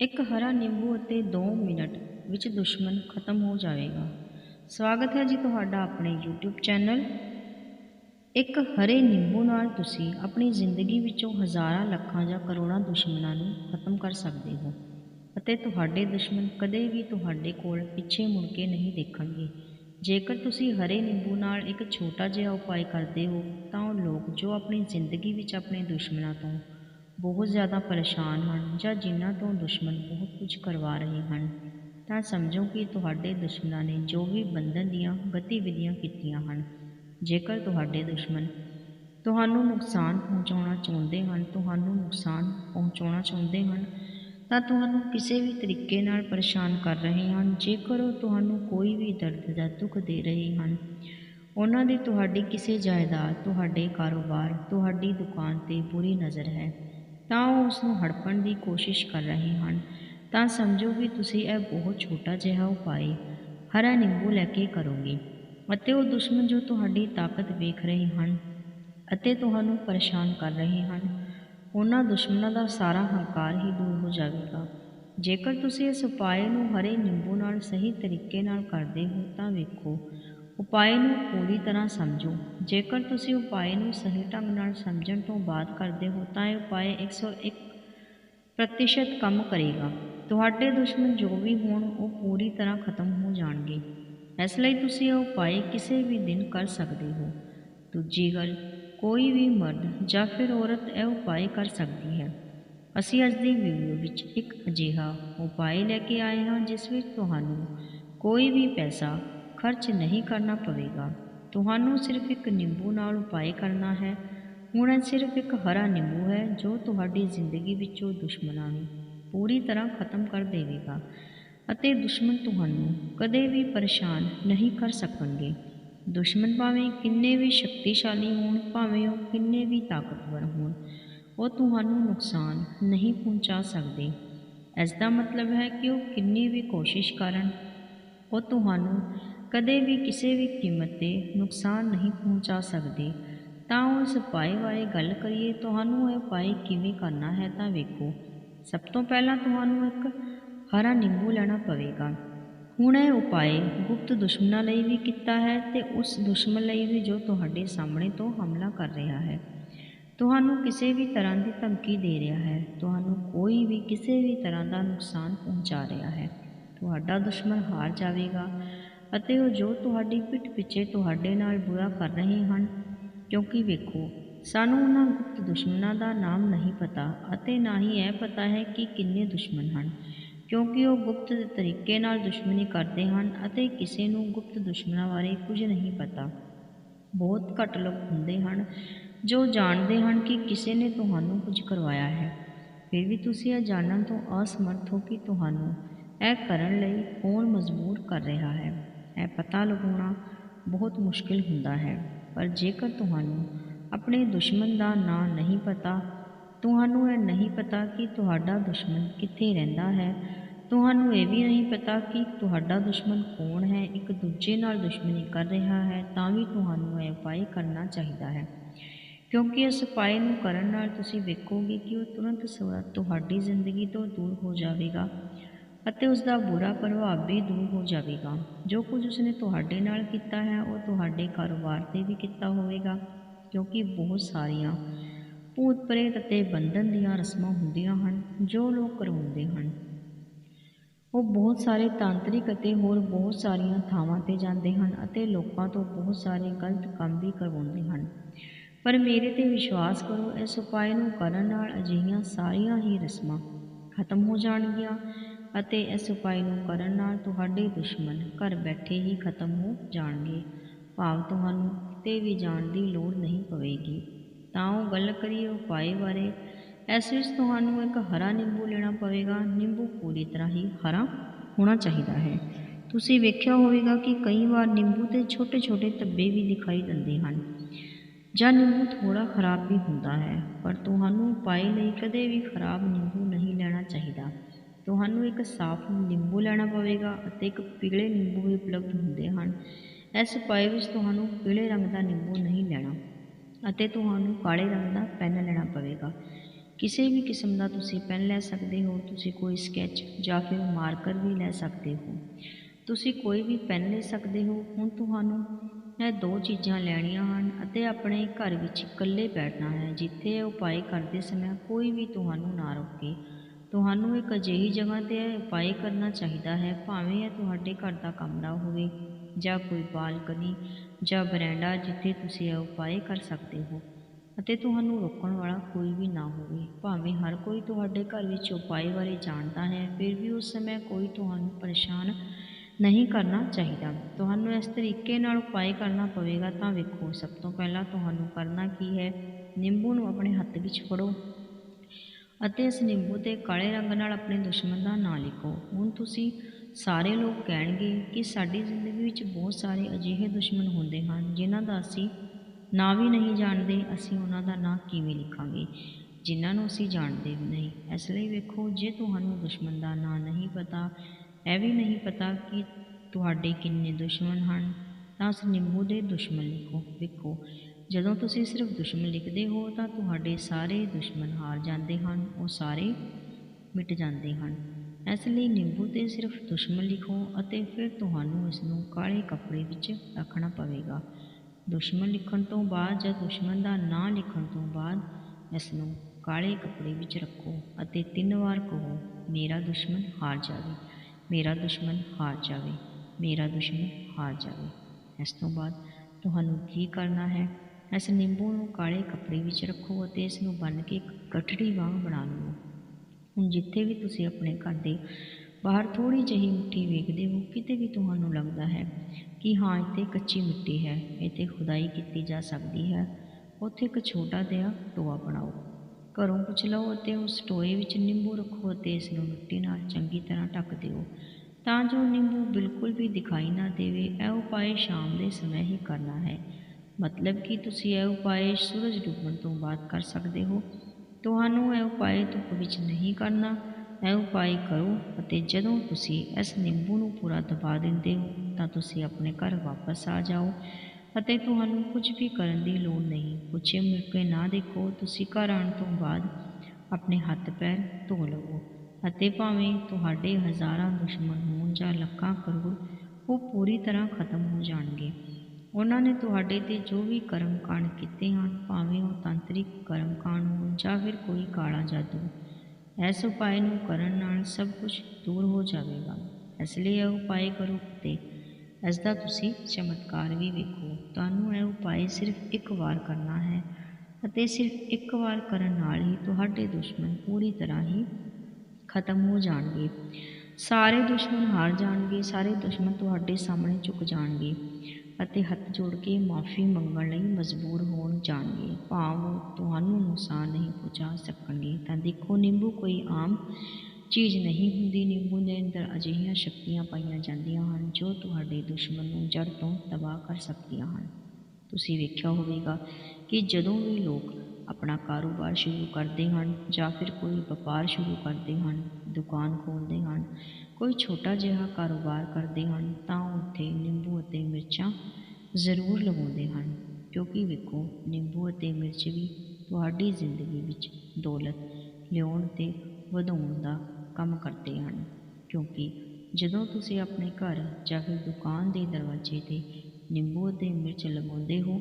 ਇੱਕ ਹਰਾ ਨਿੰਬੂ ਅਤੇ 2 ਮਿੰਟ ਵਿੱਚ ਦੁਸ਼ਮਣ ਖਤਮ ਹੋ ਜਾਵੇਗਾ। ਸਵਾਗਤ ਹੈ ਜੀ ਤੁਹਾਡਾ ਆਪਣੇ YouTube ਚੈਨਲ। ਇੱਕ ਹਰੇ ਨਿੰਬੂ ਨਾਲ ਤੁਸੀਂ ਆਪਣੀ ਜ਼ਿੰਦਗੀ ਵਿੱਚੋਂ ਹਜ਼ਾਰਾਂ ਲੱਖਾਂ ਜਾਂ ਕਰੋੜਾਂ ਦੁਸ਼ਮਣਾਂ ਨੂੰ ਖਤਮ ਕਰ ਸਕਦੇ ਹੋ ਅਤੇ ਤੁਹਾਡੇ ਦੁਸ਼ਮਣ ਕਦੇ ਵੀ ਤੁਹਾਡੇ ਕੋਲ ਪਿੱਛੇ ਮੁੜ ਕੇ ਨਹੀਂ ਦੇਖਣਗੇ। ਜੇਕਰ ਤੁਸੀਂ ਹਰੇ ਨਿੰਬੂ ਨਾਲ ਇੱਕ ਛੋਟਾ ਜਿਹਾ ਉਪਾਅ ਕਰਦੇ ਹੋ, ਤਾਂ ਉਹ ਲੋਕ ਜੋ ਆਪਣੀ ਜ਼ਿੰਦਗੀ ਵਿੱਚ ਆਪਣੇ ਦੁਸ਼ਮਣਾਂ ਤੋਂ ਬਹੁਤ ਜ਼ਿਆਦਾ ਪਰੇਸ਼ਾਨ ਹਨ ਜਾਂ ਜਿਨ੍ਹਾਂ ਤੋਂ ਦੁਸ਼ਮਣ ਬਹੁਤ ਕੁਝ ਕਰਵਾ ਰਹੇ ਹਨ, ਤਾਂ ਸਮਝੋ ਕਿ ਤੁਹਾਡੇ ਦੁਸ਼ਮਣਾਂ ਨੇ ਜੋ ਵੀ ਬੰਧਨ ਦੀਆਂ ਗਤੀਵਿਧੀਆਂ ਕੀਤੀਆਂ ਹਨ, ਜੇਕਰ ਤੁਹਾਡੇ ਦੁਸ਼ਮਣ ਤੁਹਾਨੂੰ ਨੁਕਸਾਨ ਪਹੁੰਚਾਉਣਾ ਚਾਹੁੰਦੇ ਹਨ, ਤੁਹਾਨੂੰ ਨੁਕਸਾਨ ਪਹੁੰਚਾਉਣਾ ਚਾਹੁੰਦੇ ਹਨ, ਤਾਂ ਤੁਹਾਨੂੰ ਕਿਸੇ ਵੀ ਤਰੀਕੇ ਨਾਲ ਪਰੇਸ਼ਾਨ ਕਰ ਰਹੇ ਹਨ, ਜੇਕਰ ਉਹ ਤੁਹਾਨੂੰ ਕੋਈ ਵੀ ਦਰਦ ਜਾਂ ਦੁੱਖ ਦੇ ਰਹੇ ਹਨ, ਉਹਨਾਂ ਦੀ ਤੁਹਾਡੀ ਕਿਸੇ ਜਾਇਦਾਦ, ਤੁਹਾਡੇ ਕਾਰੋਬਾਰ, ਤੁਹਾਡੀ ਦੁਕਾਨ 'ਤੇ ਬੁਰੀ ਨਜ਼ਰ ਹੈ। ਤਾਂ ਉਹ ਉਸ ਨੂੰ ਹੜਪਣ ਦੀ ਕੋਸ਼ਿਸ਼ ਕਰ ਰਹੇ ਹਨ। ਤਾਂ ਸਮਝੋ ਵੀ ਤੁਸੀਂ ਇਹ ਬਹੁਤ ਛੋਟਾ ਜਿਹਾ ਉਪਾਅ ਹਰਾ ਨਿੰਬੂ ਲੈ ਕੇ ਕਰੋਗੇ ਅਤੇ ਉਹ ਦੁਸ਼ਮਣ ਜੋ ਤੁਹਾਡੀ ਤਾਕਤ ਵੇਖ ਰਹੇ ਹਨ ਅਤੇ ਤੁਹਾਨੂੰ ਪਰੇਸ਼ਾਨ ਕਰ ਰਹੇ ਹਨ, ਉਹਨਾਂ ਦੁਸ਼ਮਣਾਂ ਦਾ ਸਾਰਾ ਹੰਕਾਰ ਹੀ ਦੂਰ ਹੋ ਜਾਵੇਗਾ। ਜੇਕਰ ਤੁਸੀਂ ਇਸ ਉਪਾਅ ਨੂੰ ਹਰੇ ਨਿੰਬੂ ਨਾਲ ਸਹੀ ਤਰੀਕੇ ਨਾਲ ਕਰਦੇ ਹੋ ਤਾਂ ਵੇਖੋ ਉਪਾਅ ਨੂੰ ਪੂਰੀ ਤਰ੍ਹਾਂ ਸਮਝੋ। ਜੇਕਰ ਤੁਸੀਂ ਉਪਾਅ ਨੂੰ ਸਹੀ ਢੰਗ ਨਾਲ ਸਮਝਣ ਤੋਂ ਬਾਅਦ ਕਰਦੇ ਹੋ, ਤਾਂ ਇਹ ਉਪਾਅ 101 ਪ੍ਰਤੀਸ਼ਤ ਕੰਮ ਕਰੇਗਾ। ਤੁਹਾਡੇ ਦੁਸ਼ਮਣ ਜੋ ਵੀ ਹੋਣ, ਉਹ ਪੂਰੀ ਤਰ੍ਹਾਂ ਖਤਮ ਹੋ ਜਾਣਗੇ। ਇਸ ਲਈ ਤੁਸੀਂ ਇਹ ਉਪਾਅ ਕਿਸੇ ਵੀ ਦਿਨ ਕਰ ਸਕਦੇ ਹੋ। ਦੂਜੀ ਗੱਲ, ਕੋਈ ਵੀ ਮਰਦ ਜਾਂ ਫਿਰ ਔਰਤ ਇਹ ਉਪਾਅ ਕਰ ਸਕਦੀ ਹੈ। ਅਸੀਂ ਅੱਜ ਦੀ ਵੀਡੀਓ ਵਿੱਚ ਇੱਕ ਅਜਿਹਾ ਉਪਾਅ ਲੈ ਕੇ ਆਏ ਹਾਂ, ਜਿਸ ਵਿੱਚ ਤੁਹਾਨੂੰ ਕੋਈ ਵੀ ਪੈਸਾ ਖਰਚ ਨਹੀਂ ਕਰਨਾ ਪਵੇਗਾ। ਤੁਹਾਨੂੰ ਸਿਰਫ ਇੱਕ ਨਿੰਬੂ ਨਾਲ ਉਪਾਅ ਕਰਨਾ ਹੈ। ਹੁਣ ਸਿਰਫ ਇੱਕ ਹਰਾ ਨਿੰਬੂ ਹੈ, ਜੋ ਤੁਹਾਡੀ ਜ਼ਿੰਦਗੀ ਵਿੱਚੋਂ ਦੁਸ਼ਮਣਾਂ ਨੂੰ ਪੂਰੀ ਤਰ੍ਹਾਂ ਖਤਮ ਕਰ ਦੇਵੇਗਾ ਅਤੇ ਦੁਸ਼ਮਣ ਤੁਹਾਨੂੰ ਕਦੇ ਵੀ ਪਰੇਸ਼ਾਨ ਨਹੀਂ ਕਰ ਸਕਣਗੇ। ਦੁਸ਼ਮਣ ਭਾਵੇਂ ਕਿੰਨੇ ਵੀ ਸ਼ਕਤੀਸ਼ਾਲੀ ਹੋਣ, ਭਾਵੇਂ ਉਹ ਕਿੰਨੇ ਵੀ ਤਾਕਤਵਰ ਹੋਣ, ਉਹ ਤੁਹਾਨੂੰ ਨੁਕਸਾਨ ਨਹੀਂ ਪਹੁੰਚਾ ਸਕਦੇ। ਇਸ ਦਾ ਮਤਲਬ ਹੈ ਕਿ ਉਹ ਕਿੰਨੀ ਵੀ ਕੋਸ਼ਿਸ਼ ਕਰਨ, ਉਹ ਤੁਹਾਨੂੰ ਕਦੇ ਵੀ ਕਿਸੇ ਵੀ ਕੀਮਤ 'ਤੇ ਨੁਕਸਾਨ ਨਹੀਂ ਪਹੁੰਚਾ ਸਕਦੇ, ਤਾਂ ਉਸ ਉਪਾਅ ਬਾਰੇ ਗੱਲ ਕਰੀਏ, ਤੁਹਾਨੂੰ ਇਹ ਉਪਾਅ ਕਿਵੇਂ ਕਰਨਾ ਹੈ ਤਾਂ ਵੇਖੋ। ਸਭ ਤੋਂ ਪਹਿਲਾਂ ਤੁਹਾਨੂੰ ਇੱਕ ਹਰਾ ਨਿੰਬੂ ਲੈਣਾ ਪਵੇਗਾ। ਹੁਣ ਇਹ ਉਪਾਅ ਗੁਪਤ ਦੁਸ਼ਮਣਾਂ ਲਈ ਵੀ ਕੀਤਾ ਹੈ ਤੇ ਉਸ ਦੁਸ਼ਮਣ ਲਈ ਵੀ ਜੋ ਤੁਹਾਡੇ ਸਾਹਮਣੇ ਤੋਂ ਹਮਲਾ ਕਰ ਰਿਹਾ ਹੈ। ਤੁਹਾਨੂੰ ਕਿਸੇ ਵੀ ਤਰ੍ਹਾਂ ਦੀ ਧਮਕੀ ਦੇ ਰਿਹਾ ਹੈ, ਤੁਹਾਨੂੰ ਕੋਈ ਵੀ ਕਿਸੇ ਵੀ ਤਰ੍ਹਾਂ ਦਾ ਨੁਕਸਾਨ ਪਹੁੰਚਾ ਰਿਹਾ ਹੈ। ਤੁਹਾਡਾ ਦੁਸ਼ਮਣ ਹਾਰ ਜਾਵੇਗਾ ਅਤੇ ਉਹ ਜੋ ਤੁਹਾਡੀ ਪਿੱਠ ਪਿੱਛੇ ਤੁਹਾਡੇ ਨਾਲ ਬੁਰਾ ਕਰ ਰਹੇ ਹਨ, ਕਿਉਂਕਿ ਵੇਖੋ, ਸਾਨੂੰ ਉਹਨਾਂ ਗੁਪਤ ਦੁਸ਼ਮਣਾਂ ਦਾ ਨਾਮ ਨਹੀਂ ਪਤਾ ਅਤੇ ਨਾ ਹੀ ਇਹ ਪਤਾ ਹੈ ਕਿ ਕਿੰਨੇ ਦੁਸ਼ਮਣ ਹਨ, ਕਿਉਂਕਿ ਉਹ ਗੁਪਤ ਤਰੀਕੇ ਨਾਲ ਦੁਸ਼ਮਣੀ ਕਰਦੇ ਹਨ ਅਤੇ ਕਿਸੇ ਨੂੰ ਗੁਪਤ ਦੁਸ਼ਮਣਾਂ ਬਾਰੇ ਕੁਝ ਨਹੀਂ ਪਤਾ। ਬਹੁਤ ਘੱਟ ਲੋਕ ਹੁੰਦੇ ਹਨ ਜੋ ਜਾਣਦੇ ਹਨ ਕਿ ਕਿਸੇ ਨੇ ਤੁਹਾਨੂੰ ਕੁਝ ਕਰਵਾਇਆ ਹੈ। ਫਿਰ ਵੀ ਤੁਸੀਂ ਇਹ ਜਾਣਨ ਤੋਂ ਅਸਮਰਥ ਹੋ ਕਿ ਤੁਹਾਨੂੰ ਇਹ ਕਰਨ ਲਈ ਕੌਣ ਮਜਬੂਰ ਕਰ ਰਿਹਾ ਹੈ। ਇਹ ਪਤਾ ਲਗਾਉਣਾ ਬਹੁਤ ਮੁਸ਼ਕਿਲ ਹੁੰਦਾ ਹੈ। ਪਰ ਜੇਕਰ ਤੁਹਾਨੂੰ ਆਪਣੇ ਦੁਸ਼ਮਣ ਦਾ ਨਾਂ ਨਹੀਂ ਪਤਾ, ਤੁਹਾਨੂੰ ਇਹ ਨਹੀਂ ਪਤਾ ਕਿ ਤੁਹਾਡਾ ਦੁਸ਼ਮਣ ਕਿੱਥੇ ਰਹਿੰਦਾ ਹੈ, ਤੁਹਾਨੂੰ ਇਹ ਵੀ ਨਹੀਂ ਪਤਾ ਕਿ ਤੁਹਾਡਾ ਦੁਸ਼ਮਣ ਕੌਣ ਹੈ, ਇੱਕ ਦੂਜੇ ਨਾਲ ਦੁਸ਼ਮਣੀ ਕਰ ਰਿਹਾ ਹੈ, ਤਾਂ ਵੀ ਤੁਹਾਨੂੰ ਇਹ ਉਪਾਅ ਕਰਨਾ ਚਾਹੀਦਾ ਹੈ। ਕਿਉਂਕਿ ਇਸ ਉਪਾਅ ਨੂੰ ਕਰਨ ਨਾਲ ਤੁਸੀਂ ਵੇਖੋਗੇ ਕਿ ਉਹ ਤੁਰੰਤ ਤੁਹਾਡੀ ਜ਼ਿੰਦਗੀ ਤੋਂ ਦੂਰ ਹੋ ਜਾਵੇਗਾ। ਅਤੇ ਉਸ ਦਾ ਬੁਰਾ ਪ੍ਰਭਾਵ ਵੀ ਦੂਰ ਹੋ ਜਾਵੇਗਾ। ਜੋ ਕੁਝ ਉਸਨੇ ਤੁਹਾਡੇ ਨਾਲ ਕੀਤਾ ਹੈ, ਉਹ ਤੁਹਾਡੇ ਕਾਰੋਬਾਰ 'ਤੇ ਵੀ ਕੀਤਾ ਹੋਵੇਗਾ, ਕਿਉਂਕਿ ਬਹੁਤ ਸਾਰੀਆਂ ਭੂਤ ਪ੍ਰੇਤ ਅਤੇ ਬੰਧਨ ਦੀਆਂ ਰਸਮਾਂ ਹੁੰਦੀਆਂ ਹਨ, ਜੋ ਲੋਕ ਕਰਵਾਉਂਦੇ ਹਨ। ਉਹ ਬਹੁਤ ਸਾਰੇ ਤਾਂਤਰਿਕ ਅਤੇ ਹੋਰ ਬਹੁਤ ਸਾਰੀਆਂ ਥਾਵਾਂ 'ਤੇ ਜਾਂਦੇ ਹਨ ਅਤੇ ਲੋਕਾਂ ਤੋਂ ਬਹੁਤ ਸਾਰੇ ਗਲਤ ਕੰਮ ਵੀ ਕਰਵਾਉਂਦੇ ਹਨ। ਪਰ ਮੇਰੇ 'ਤੇ ਵਿਸ਼ਵਾਸ ਕਰੋ, ਇਸ ਉਪਾਅ ਨੂੰ ਕਰਨ ਨਾਲ ਅਜਿਹੀਆਂ ਸਾਰੀਆਂ ਹੀ ਰਸਮਾਂ ਖਤਮ ਹੋ ਜਾਣਗੀਆਂ। ਅਤੇ ਇਸ ਉਪਾਅ ਨੂੰ ਕਰਨ ਨਾਲ ਤੁਹਾਡੇ ਦੁਸ਼ਮਣ ਘਰ ਬੈਠੇ ਹੀ ਖਤਮ ਹੋ ਜਾਣਗੇ। ਭਾਵ ਤੁਹਾਨੂੰ ਕਿਤੇ ਵੀ ਜਾਣ ਦੀ ਲੋੜ ਨਹੀਂ ਪਵੇਗੀ। ਤਾਂ ਉਹ ਗੱਲ ਕਰੀਏ ਉਪਾਅ ਬਾਰੇ, ਇਸ ਵਿੱਚ ਤੁਹਾਨੂੰ ਇੱਕ ਹਰਾ ਨਿੰਬੂ ਲੈਣਾ ਪਵੇਗਾ। ਨਿੰਬੂ ਪੂਰੀ ਤਰ੍ਹਾਂ ਹੀ ਹਰਾ ਹੋਣਾ ਚਾਹੀਦਾ ਹੈ। ਤੁਸੀਂ ਵੇਖਿਆ ਹੋਵੇਗਾ ਕਿ ਕਈ ਵਾਰ ਨਿੰਬੂ ਤੇ ਛੋਟੇ-ਛੋਟੇ ਧੱਬੇ ਵੀ ਦਿਖਾਈ ਦਿੰਦੇ ਹਨ, ਜਾਂ ਨਿੰਬੂ ਥੋੜਾ ਖਰਾਬ ਵੀ ਹੁੰਦਾ ਹੈ, ਪਰ ਤੁਹਾਨੂੰ ਉਪਾਅ ਲਈ ਕਦੇ ਵੀ ਖਰਾਬ ਨਿੰਬੂ ਨਹੀਂ ਲੈਣਾ ਚਾਹੀਦਾ। ਤੁਹਾਨੂੰ ਇੱਕ ਸਾਫ਼ ਨਿੰਬੂ ਲੈਣਾ ਪਵੇਗਾ ਅਤੇ ਇੱਕ ਪੀਲੇ ਨਿੰਬੂ ਵੀ ਉਪਲਬਧ ਹੁੰਦੇ ਹਨ। ਇਸ ਉਪਾਅ ਵਿੱਚ ਤੁਹਾਨੂੰ ਪੀਲੇ ਰੰਗ ਦਾ ਨਿੰਬੂ ਨਹੀਂ ਲੈਣਾ ਅਤੇ ਤੁਹਾਨੂੰ ਕਾਲੇ ਰੰਗ ਦਾ ਪੈਨ ਲੈਣਾ ਪਵੇਗਾ। ਕਿਸੇ ਵੀ ਕਿਸਮ ਦਾ ਤੁਸੀਂ ਪੈਨ ਲੈ ਸਕਦੇ ਹੋ, ਤੁਸੀਂ ਕੋਈ ਸਕੈਚ ਜਾਂ ਫਿਰ ਮਾਰਕਰ ਵੀ ਲੈ ਸਕਦੇ ਹੋ। ਤੁਸੀਂ ਕੋਈ ਵੀ ਪੈਨ ਲੈ ਸਕਦੇ ਹੋ, ਹੁਣ ਤੁਹਾਨੂੰ ਇਹ ਦੋ ਚੀਜ਼ਾਂ ਲੈਣੀਆਂ ਹਨ ਅਤੇ ਆਪਣੇ ਘਰ ਵਿੱਚ ਇਕੱਲੇ ਬੈਠਣਾ ਹੈ, ਜਿੱਥੇ ਇਹ ਉਪਾਅ ਕਰਦੇ ਸਮੇਂ ਕੋਈ ਵੀ ਤੁਹਾਨੂੰ ਨਾ ਰੋਕੇ। ਤੁਹਾਨੂੰ ਇੱਕ ਅਜਿਹੀ ਜਗ੍ਹਾ 'ਤੇ ਇਹ ਉਪਾਅ ਕਰਨਾ ਚਾਹੀਦਾ ਹੈ, ਭਾਵੇਂ ਇਹ ਤੁਹਾਡੇ ਘਰ ਦਾ ਕਮਰਾ ਹੋਵੇ ਜਾਂ ਕੋਈ ਬਾਲਕਨੀ ਜਾਂ ਬਰੈਂਡਾ ਜਿੱਥੇ ਤੁਸੀਂ ਇਹ ਉਪਾਅ ਕਰ ਸਕਦੇ ਹੋ ਅਤੇ ਤੁਹਾਨੂੰ ਰੋਕਣ ਵਾਲਾ ਕੋਈ ਵੀ ਨਾ ਹੋਵੇ। ਭਾਵੇਂ ਹਰ ਕੋਈ ਤੁਹਾਡੇ ਘਰ ਵਿੱਚ ਉਪਾਅ ਬਾਰੇ ਜਾਣਦਾ ਹੈ, ਫਿਰ ਵੀ ਉਸ ਸਮੇਂ ਕੋਈ ਤੁਹਾਨੂੰ ਪਰੇਸ਼ਾਨ ਨਹੀਂ ਕਰਨਾ ਚਾਹੀਦਾ। ਤੁਹਾਨੂੰ ਇਸ ਤਰੀਕੇ ਨਾਲ ਉਪਾਅ ਕਰਨਾ ਪਵੇਗਾ ਤਾਂ ਵੇਖੋ, ਸਭ ਤੋਂ ਪਹਿਲਾਂ ਤੁਹਾਨੂੰ ਕਰਨਾ ਕੀ ਹੈ, ਨਿੰਬੂ ਨੂੰ ਆਪਣੇ ਹੱਥ ਵਿੱਚ ਫੜੋ। ਅਤੇ ਇਸ ਨਿੰਬੂ ਤੇ ਕਾਲੇ ਰੰਗ ਨਾਲ ਆਪਣੇ ਦੁਸ਼ਮਣ ਦਾ ਨਾਂ ਲਿਖੋ। ਹੁਣ ਤੁਸੀਂ ਸਾਰੇ ਲੋਕ ਕਹਿਣਗੇ ਕਿ ਸਾਡੀ ਜ਼ਿੰਦਗੀ ਵਿੱਚ ਬਹੁਤ ਸਾਰੇ ਅਜਿਹੇ ਦੁਸ਼ਮਣ ਹੁੰਦੇ ਹਨ, ਜਿਨ੍ਹਾਂ ਦਾ ਅਸੀਂ ਨਾਂ ਵੀ ਨਹੀਂ ਜਾਣਦੇ, ਅਸੀਂ ਉਹਨਾਂ ਦਾ ਨਾਂ ਕਿਵੇਂ ਲਿਖਾਂਗੇ? ਜਿਨ੍ਹਾਂ ਨੂੰ ਅਸੀਂ ਜਾਣਦੇ ਵੀ ਨਹੀਂ। ਇਸ ਲਈ ਵੇਖੋ, ਜੇ ਤੁਹਾਨੂੰ ਦੁਸ਼ਮਣ ਦਾ ਨਾਂ ਨਹੀਂ ਪਤਾ, ਇਹ ਵੀ ਨਹੀਂ ਪਤਾ ਕਿ ਤੁਹਾਡੇ ਕਿੰਨੇ ਦੁਸ਼ਮਣ ਹਨ, ਤਾਂ ਉਸ ਨਿੰਬੂ ਦੇ ਦੁਸ਼ਮਣ ਲਿਖੋ। ਵੇਖੋ ਜਦੋਂ ਤੁਸੀਂ ਸਿਰਫ ਦੁਸ਼ਮਣ ਲਿਖਦੇ ਹੋ, ਤਾਂ ਤੁਹਾਡੇ ਸਾਰੇ ਦੁਸ਼ਮਣ ਹਾਰ ਜਾਂਦੇ ਹਨ, ਉਹ ਸਾਰੇ ਮਿਟ ਜਾਂਦੇ ਹਨ। ਇਸ ਲਈ ਨਿੰਬੂ ਤੇ ਸਿਰਫ ਦੁਸ਼ਮਣ ਲਿਖੋ ਅਤੇ ਫਿਰ ਤੁਹਾਨੂੰ ਇਸ ਨੂੰ ਕਾਲੇ ਕੱਪੜੇ ਵਿੱਚ ਰੱਖਣਾ ਪਵੇਗਾ। ਦੁਸ਼ਮਣ ਲਿਖਣ ਤੋਂ ਬਾਅਦ ਜਾਂ ਦੁਸ਼ਮਣ ਦਾ ਨਾਂ ਲਿਖਣ ਤੋਂ ਬਾਅਦ ਇਸ ਨੂੰ ਕਾਲੇ ਕੱਪੜੇ ਵਿੱਚ ਰੱਖੋ ਅਤੇ ਤਿੰਨ ਵਾਰ ਕਹੋ, ਮੇਰਾ ਦੁਸ਼ਮਣ ਹਾਰ ਜਾਵੇ, ਮੇਰਾ ਦੁਸ਼ਮਣ ਹਾਰ ਜਾਵੇ, ਮੇਰਾ ਦੁਸ਼ਮਣ ਹਾਰ ਜਾਵੇ। ਇਸ ਤੋਂ ਬਾਅਦ ਤੁਹਾਨੂੰ ਕੀ ਕਰਨਾ ਹੈ? ਇਸ ਨਿੰਬੂ ਨੂੰ ਕਾਲੇ ਕੱਪੜੇ ਵਿੱਚ ਰੱਖੋ ਅਤੇ ਇਸ ਨੂੰ ਬੰਨ੍ਹ ਕੇ ਇੱਕ ਗਠੜੀ ਵਾਂਗ ਬਣਾ ਲਵੋ। ਹੁਣ ਜਿੱਥੇ ਵੀ ਤੁਸੀਂ ਆਪਣੇ ਘਰ ਦੇ ਬਾਹਰ ਥੋੜੀ ਜਿਹੀ ਮਿੱਟੀ ਵੇਖਦੇ ਹੋ, ਕਿਤੇ ਵੀ ਤੁਹਾਨੂੰ ਲੱਗਦਾ ਹੈ ਕਿ ਹਾਂ, ਇੱਥੇ ਕੱਚੀ ਮਿੱਟੀ ਹੈ, ਇੱਥੇ ਖੁਦਾਈ ਕੀਤੀ ਜਾ ਸਕਦੀ ਹੈ, ਉੱਥੇ ਇੱਕ ਛੋਟਾ ਜਿਹਾ ਟੋਆ ਬਣਾਓ। ਘਰੋਂ ਪੁੱਛ ਲਓ ਅਤੇ ਉਸ ਟੋਏ ਵਿੱਚ ਨਿੰਬੂ ਰੱਖੋ ਅਤੇ ਇਸ ਨੂੰ ਮਿੱਟੀ ਨਾਲ ਚੰਗੀ ਤਰ੍ਹਾਂ ਢੱਕ ਦਿਓ। ਤਾਂ ਜੋ ਨਿੰਬੂ ਬਿਲਕੁਲ ਵੀ ਦਿਖਾਈ ਨਾ ਦੇਵੇ, ਇਹ ਉਪਾਅ ਸ਼ਾਮ ਦੇ ਸਮੇਂ ਹੀ ਕਰਨਾ ਹੈ। ਮਤਲਬ ਕਿ ਤੁਸੀਂ ਇਹ ਉਪਾਅ ਸੂਰਜ ਡੁੱਬਣ ਤੋਂ ਬਾਅਦ ਕਰ ਸਕਦੇ ਹੋ। ਤੁਹਾਨੂੰ ਇਹ ਉਪਾਅ ਧੁੱਪ ਵਿੱਚ ਨਹੀਂ ਕਰਨਾ। ਇਹ ਉਪਾਅ ਕਰੋ ਅਤੇ ਜਦੋਂ ਤੁਸੀਂ ਇਸ ਨਿੰਬੂ ਨੂੰ ਪੂਰਾ ਦਬਾ ਦਿੰਦੇ ਹੋ, ਤਾਂ ਤੁਸੀਂ ਆਪਣੇ ਘਰ ਵਾਪਸ ਆ ਜਾਓ ਅਤੇ ਤੁਹਾਨੂੰ ਕੁਝ ਵੀ ਕਰਨ ਦੀ ਲੋੜ ਨਹੀਂ। ਪੁੱਛੇ ਮੁੜਕੇ ਨਾ ਦੇਖੋ, ਤੁਸੀਂ ਘਰ ਆਉਣ ਤੋਂ ਬਾਅਦ ਆਪਣੇ ਹੱਥ ਪੈਰ ਧੋ ਲਵੋ ਅਤੇ ਭਾਵੇਂ ਤੁਹਾਡੇ ਹਜ਼ਾਰਾਂ ਦੁਸ਼ਮਣ ਹੋਣ ਜਾਂ ਲੱਖਾਂ ਕਰੋੜ, ਉਹ ਪੂਰੀ ਤਰ੍ਹਾਂ ਖਤਮ ਹੋ ਜਾਣਗੇ। ਉਹਨਾਂ ਨੇ ਤੁਹਾਡੇ ਤੇ ਜੋ ਵੀ ਕਰਮ ਕਾਂਡ ਕੀਤੇ ਹਨ, ਭਾਵੇਂ ਉਹ ਤਾਂਤਰਿਕ ਕਰਮ ਕਾਂਡ ਹੋਣ ਜਾਂ ਫਿਰ ਕੋਈ ਕਾਲਾ ਜਾਦੂ, ਇਸ ਉਪਾਏ ਨੂੰ ਕਰਨ ਨਾਲ ਸਭ ਕੁਝ ਦੂਰ ਹੋ ਜਾਵੇਗਾ। ਇਸ ਲਈ ਇਹ ਉਪਾਅ ਕਰੋ ਤੇ ਇਸ ਦਾ ਤੁਸੀਂ ਚਮਤਕਾਰ ਵੀ ਵੇਖੋ। ਤੁਹਾਨੂੰ ਇਹ ਉਪਾਅ ਸਿਰਫ ਇੱਕ ਵਾਰ ਕਰਨਾ ਹੈ ਅਤੇ ਸਿਰਫ ਇੱਕ ਵਾਰ ਕਰਨ ਨਾਲ ਹੀ ਤੁਹਾਡੇ ਦੁਸ਼ਮਣ ਪੂਰੀ ਤਰ੍ਹਾਂ ਹੀ ਖਤਮ ਹੋ ਜਾਣਗੇ। ਸਾਰੇ ਦੁਸ਼ਮਣ ਹਾਰ ਜਾਣਗੇ, ਸਾਰੇ ਦੁਸ਼ਮਣ ਤੁਹਾਡੇ ਸਾਹਮਣੇ ਝੁਕ ਜਾਣਗੇ ਅਤੇ ਹੱਥ ਜੋੜ ਕੇ ਮਾਫੀ ਮੰਗਣ ਲਈ ਮਜਬੂਰ ਹੋਣ ਜਾਣਗੇ। ਭਾਵ ਤੁਹਾਨੂੰ ਨੁਕਸਾਨ ਨਹੀਂ ਪਹੁੰਚਾ ਸਕਣਗੇ। ਤਾਂ ਦੇਖੋ, ਨਿੰਬੂ ਕੋਈ ਆਮ ਚੀਜ਼ ਨਹੀਂ ਹੁੰਦੀ। ਨਿੰਬੂ ਦੇ ਅੰਦਰ ਅਜਿਹੀਆਂ ਸ਼ਕਤੀਆਂ ਪਾਈਆਂ ਜਾਂਦੀਆਂ ਹਨ ਜੋ ਤੁਹਾਡੇ ਦੁਸ਼ਮਣ ਨੂੰ ਜੜ ਤੋਂ ਤਬਾਹ ਕਰ ਸਕਦੀਆਂ ਹਨ। ਤੁਸੀਂ ਵੇਖਿਆ ਹੋਵੇਗਾ ਕਿ ਜਦੋਂ ਵੀ ਲੋਕ ਆਪਣਾ ਕਾਰੋਬਾਰ ਸ਼ੁਰੂ ਕਰਦੇ ਹਨ ਜਾਂ ਫਿਰ ਕੋਈ ਵਪਾਰ ਸ਼ੁਰੂ ਕਰਦੇ ਹਨ, ਦੁਕਾਨ ਖੋਲ੍ਹਦੇ ਹਨ, ਕੋਈ ਛੋਟਾ ਜਿਹਾ ਕਾਰੋਬਾਰ ਕਰਦੇ ਹਨ ਤਾਂ ਉੱਥੇ ਨਿੰਬੂ ਅਤੇ ਮਿਰਚਾਂ ਜ਼ਰੂਰ ਲਗਾਉਂਦੇ ਹਨ, ਕਿਉਂਕਿ ਵੇਖੋ, ਨਿੰਬੂ ਅਤੇ ਮਿਰਚ ਵੀ ਤੁਹਾਡੀ ਜ਼ਿੰਦਗੀ ਵਿੱਚ ਦੌਲਤ ਲਿਆਉਣ ਤੇ ਵਧਾਉਣ ਦਾ ਕੰਮ ਕਰਦੇ ਹਨ, ਕਿਉਂਕਿ ਜਦੋਂ ਤੁਸੀਂ ਆਪਣੇ ਘਰ ਜਾਂ ਫਿਰ ਦੁਕਾਨ ਦੇ ਦਰਵਾਜ਼ੇ ਤੇ ਨਿੰਬੂ ਅਤੇ ਮਿਰਚ ਲਗਾਉਂਦੇ ਹੋ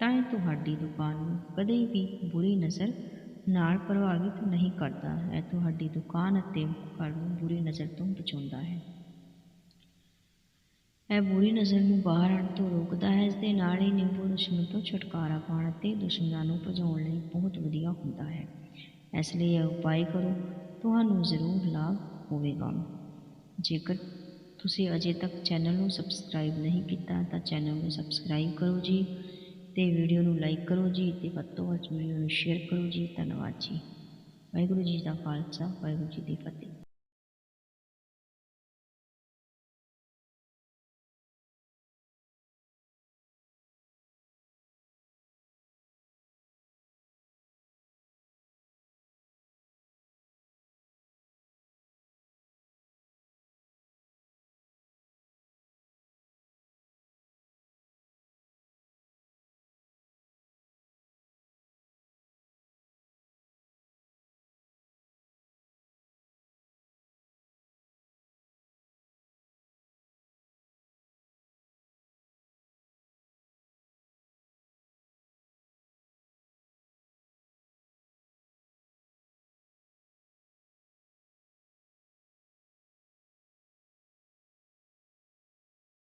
ਤਾਂ ਇਹ ਤੁਹਾਡੀ ਦੁਕਾਨ ਨੂੰ ਕਦੇ ਵੀ ਬੁਰੀ ਨਜ਼ਰ ਨਾਲ ਪ੍ਰਭਾਵਿਤ ਨਹੀਂ ਕਰਦਾ ਹੈ। ਤੁਹਾਡੀ ਦੁਕਾਨ ਅਤੇ ਘਰ ਨੂੰ ਬੁਰੀ ਨਜ਼ਰ ਤੋਂ ਬਚਾਉਂਦਾ ਹੈ। ਇਹ ਬੁਰੀ ਨਜ਼ਰ ਨੂੰ ਬਾਹਰ ਆਉਣ ਤੋਂ ਰੋਕਦਾ ਹੈ। ਇਸ ਦੇ ਨਾਲ ਹੀ ਨਿੰਬੂ ਦੁਸ਼ਮਣ ਤੋਂ ਛੁਟਕਾਰਾ ਪਾਉਣ ਅਤੇ ਦੁਸ਼ਮਣਾਂ ਨੂੰ ਭਜਾਉਣ ਲਈ ਬਹੁਤ ਵਧੀਆ ਹੁੰਦਾ ਹੈ। ਇਸ ਲਈ ਇਹ ਉਪਾਅ ਕਰੋ। ਤੁਹਾਨੂੰ ਜ਼ਰੂਰ ਲਾਭ ਹੋਵੇਗਾ। ਜੇਕਰ ਤੁਸੀਂ ਅਜੇ ਤੱਕ ਚੈਨਲ ਨੂੰ ਸਬਸਕ੍ਰਾਈਬ ਨਹੀਂ ਕੀਤਾ ਤਾਂ ਚੈਨਲ ਨੂੰ ਸਬਸਕ੍ਰਾਈਬ ਕਰੋ ਜੀ। ਤੇ ਵੀਡੀਓ ਨੂੰ ਲਾਈਕ ਕਰੋ ਜੀ ਤੇ ਵੱਧ ਤੋਂ ਵੱਧ ਵੀਡੀਓ ਨੂੰ ਸ਼ੇਅਰ ਕਰੋ ਜੀ। ਧੰਨਵਾਦ ਜੀ। ਵਾਹਿਗੁਰੂ ਜੀ ਦਾ ਖਾਲਸਾ, ਵਾਹਿਗੁਰੂ ਜੀ ਦੀ ਫਤਿਹ।